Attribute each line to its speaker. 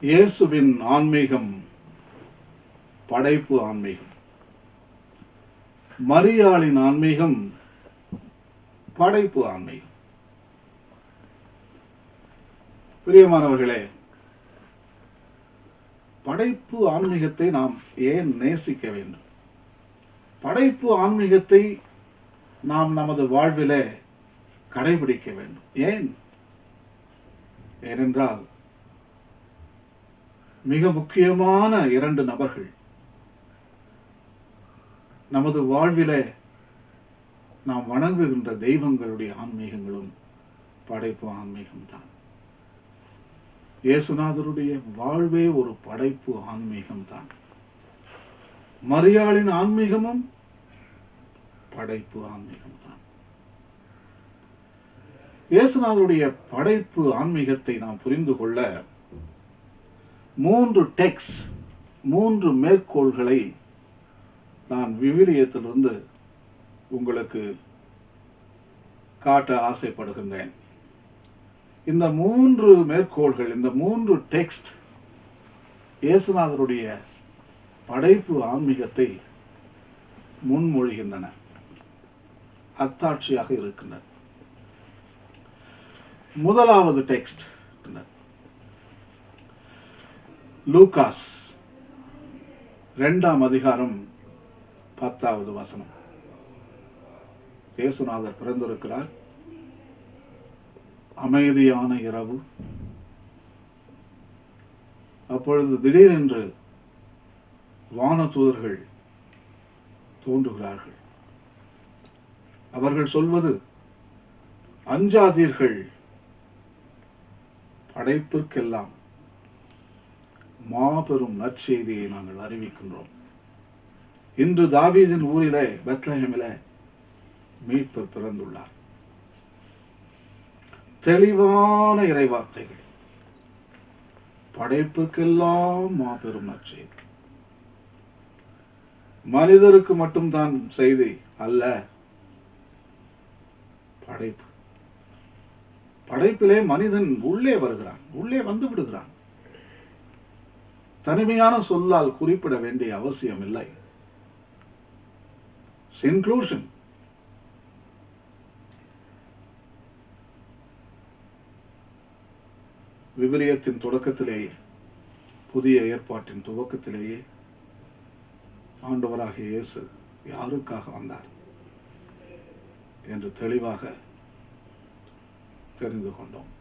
Speaker 1: இயேசுவின் ஆன்மீகம் படைப்பு ஆன்மீகம். மரியாளின் ஆன்மீகம் படைப்பு ஆன்மீகம். பிரியமானவர்களே படைப்பு ஆன்மீகத்தை நாம் ஏன் நேசிக்க வேண்டும்? படைப்பு ஆன்மீகத்தை நாம் நமது வாழ்விலே கடைபிடிக்க வேண்டும். ஏன்? ஏனென்றால் மிக முக்கியமான இரண்டு நபர்கள். நமது வாழ்வில நாம் வணங்குகின்ற தெய்வங்களுடைய ஆன்மீகங்களும் படைப்பு ஆன்மீகம்தான். இயேசுநாதருடைய வாழ்வே ஒரு படைப்பு ஆன்மீகம்தான். மரியாளின் ஆன்மீகமும் படைப்பு ஆன்மீகம்தான். இயேசுநாதருடைய படைப்பு ஆன்மீகத்தை நாம் புரிந்து கொள்ள மூன்று டெக்ஸ் மூன்று மேற்கோள்களை நான் விவிலியத்திலிருந்து உங்களுக்கு காட்ட ஆசைப்படுகின்றேன். இந்த மூன்று மேற்கோள்கள் இந்த மூன்று டெக்ஸ்ட் இயேசுநாதருடைய படைப்பு ஆன்மீகத்தை முன்மொழிகின்றன. அத்தாட்சியாக இருக்கின்றன. முதலாவது டெக்ஸ்ட் லூகாஸ் இரண்டாம் அதிகாரம் பத்தாவது வசனம். இயேசுநாதர் பிறந்திருக்கிறார். அமைதியான இரவு. அப்பொழுது திடீரென்று வானதூதர்கள் தோன்றுகிறார்கள். அவர்கள் சொல்வது அஞ்சாதீர்கள் படைப்பிற்கெல்லாம் மாபெரும் நற்செய்தியை நாங்கள் அறிவிக்கின்றோம். இன்று தாவீதின் ஊரிலே பெத்லஹேமில மீட்பர் பிறந்துள்ளார். தெளிவான இறைவார்த்தைகள். படைப்புக்கெல்லாம் மாபெரும் நற்செய்தி. மனிதருக்கு மட்டும்தான் செய்தி அல்ல படைப்பு. படைப்பிலே மனிதன் உள்ளே வருகிறான் உள்ளே வந்து விடுகிறான். தனிமையான சொல்லால் குறிப்பிட வேண்டிய அவசியம் இல்லை இன்க்ளூஷன் விவிலியத்தின் தொடக்கத்திலேயே புதிய ஏற்பாட்டின் துவக்கத்திலேயே ஆண்டவராகிய இயேசு யாருக்காக வந்தார் என்று தெளிவாக தெரிந்து கொண்டோம்.